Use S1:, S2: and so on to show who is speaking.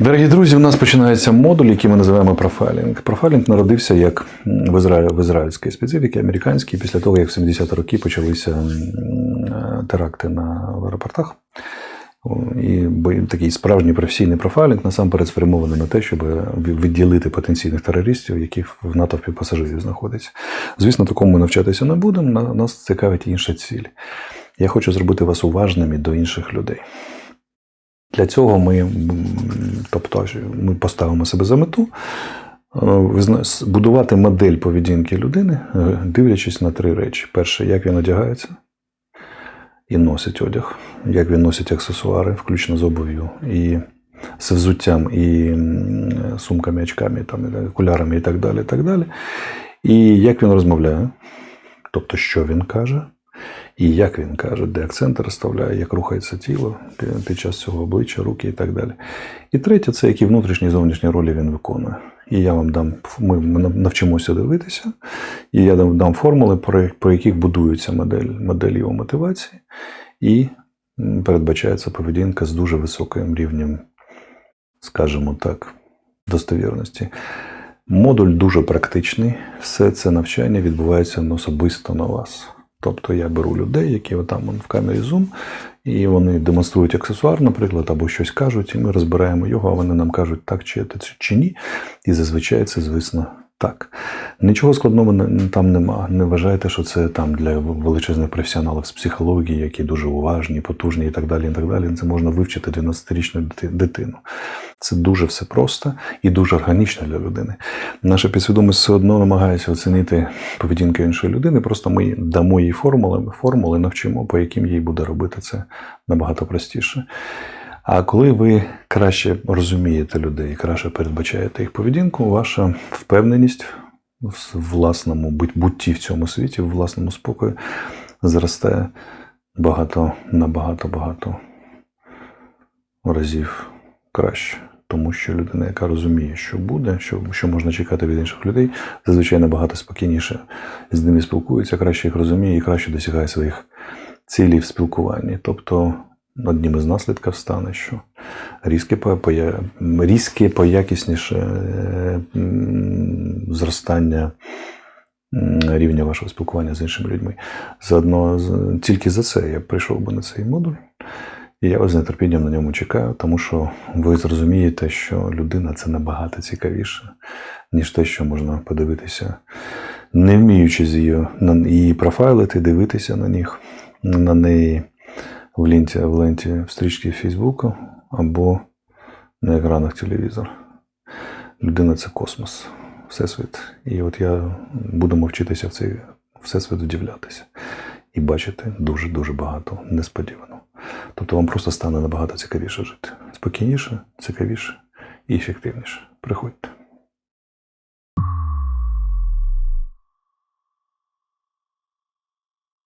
S1: Дорогі друзі, у нас починається модуль, який ми називаємо профайлінг. Профайлінг народився як в, Ізраїлі, в ізраїльській специфіці, американській, після того, як в 70-ті роки почалися е, теракти на в аеропортах. І такий справжній професійний профайлінг насамперед спрямований на те, щоб відділити потенційних терористів, які в натовпі пасажирів знаходяться. Звісно, такому ми навчатися не будемо. Нас цікавить інша ціль. Я хочу зробити вас уважними до інших людей. Для цього ми, тобто, ми поставимо себе за мету е, будувати модель поведінки людини, е, дивлячись на три речі: перше, як він одягається і носить одяг, як він носить аксесуари, включно з обув'ю, і з взуттям, і сумками, очками, там, окулярами і так далі. І, так далі. і як він розмовляє, тобто, що він каже. І як він каже, де акценти розставляє, як рухається тіло під- час цього обличчя, руки і так далі. І третє це які внутрішні і зовнішні ролі він виконує. І я вам дам, ми навчимося дивитися, і я дам, формули, про, яких будується модель, модель його мотивації, і передбачається поведінка з дуже високим рівнем, скажімо так, достовірності. Модуль дуже практичний. Все це навчання відбувається особисто на вас. Тобто я беру людей, які там в камері Zoom, і вони демонструють аксесуар, наприклад, або щось кажуть, і ми розбираємо його, а вони нам кажуть, так чи чи ні. І зазвичай це, звісно, так. Нічого складного там нема. Не вважайте, що це там для величезних професіоналів з психології, які дуже уважні, потужні і так далі. І так далі. Це можна вивчити 12-річну дитину. Це дуже все просто і дуже органічно для людини. Наша підсвідомість все одно намагається оцінити поведінку іншої людини. Просто ми дамо їй формули, формули навчимо, по яким їй буде робити це набагато простіше. А коли ви краще розумієте людей, краще передбачаєте їх поведінку, ваша впевненість в власному бутті в цьому світі, в власному спокої зростає багато набагато багато разів краще. Тому що людина, яка розуміє, що буде, що, що можна чекати від інших людей, зазвичай набагато спокійніше з ними спілкується, краще їх розуміє і краще досягає своїх цілей в спілкуванні. Тобто одним із наслідків стане, що різке, по- поя- різке поякісніше зростання рівня вашого спілкування з іншими людьми. Заодно тільки за це я прийшов би на цей модуль. І я вас з нетерпінням на ньому чекаю, тому що ви зрозумієте, що людина це набагато цікавіше, ніж те, що можна подивитися, не вміючи з її, її профайлити, дивитися на них, на неї в ленті, в ленті в стрічці Фейсбуку або на екранах телевізора. Людина це космос, всесвіт. І от я будемо вчитися в цей всесвіт вдивлятися і бачити дуже-дуже багато несподіваного. Тобто вам просто стане набагато цікавіше жити. Спокійніше, цікавіше і ефективніше. Приходьте.